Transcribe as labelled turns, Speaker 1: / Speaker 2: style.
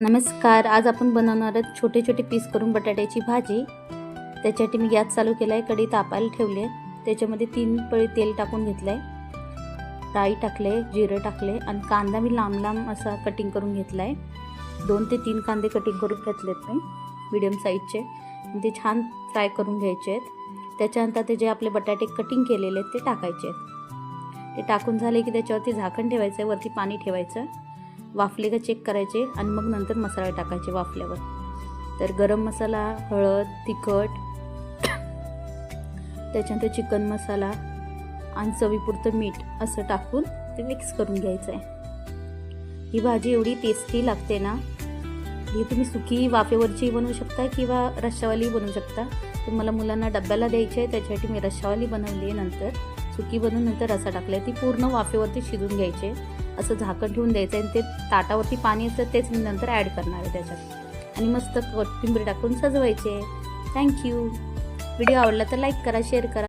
Speaker 1: नमस्कार आज आपण बनवणार आहोत छोटे छोटे पीस करून बटाट्याची भाजी. त्याच्यासाठी मी गॅस चालू केला आहे कढी तापायला ठेवली आहे. त्याच्यामध्ये तीन पळी तेल टाकून घेतलं आहे राई टाकले जिरं टाकले आणि कांदा मी लांब लांब असा कटिंग करून घेतला आहे दोन ते तीन कांदे कटिंग करून घेतलेत मी मिडियम साईजचे ते छान फ्राय करून घ्यायचे आहेत. त्याच्यानंतर ते जे आपले बटाटे कटिंग केलेले आहेत ते टाकायचे आहेत. ते टाकून झाले की त्याच्यावरती झाकण ठेवायचं आहे वरती पाणी ठेवायचं वाफले का चेक करायचे आणि मग नंतर मसाला टाकायचे वाफल्यावर. तर गरम मसाला हळद तिखट त्याच्यानंतर चिकन मसाला आणि चवीपुरतं मीठ असं टाकून ते मिक्स करून घ्यायचं आहे ही भाजी एवढी टेस्टी लागते ना ही तुम्ही सुकी वाफेवरची बनवू शकता किंवा रश्शावाली बनवू शकता. तर मला मुलांना डब्याला द्यायची आहे त्याच्यासाठी मी रश्शावाली बनवली आहे नंतर. सुकी बनवून नंतर रसा टाकला ती पूर्ण वाफेवरती शिजून घ्यायचे. असं झाकण ठेवून द्यायचं आणि ते ताटावरती पाणी असतं तेच मी नंतर ॲड करणार आहे त्याच्यात. आणि मस्त कोथिंबीर टाकून सजवायचे थँक्यू व्हिडिओ आवडला तर लाईक करा शेअर करा.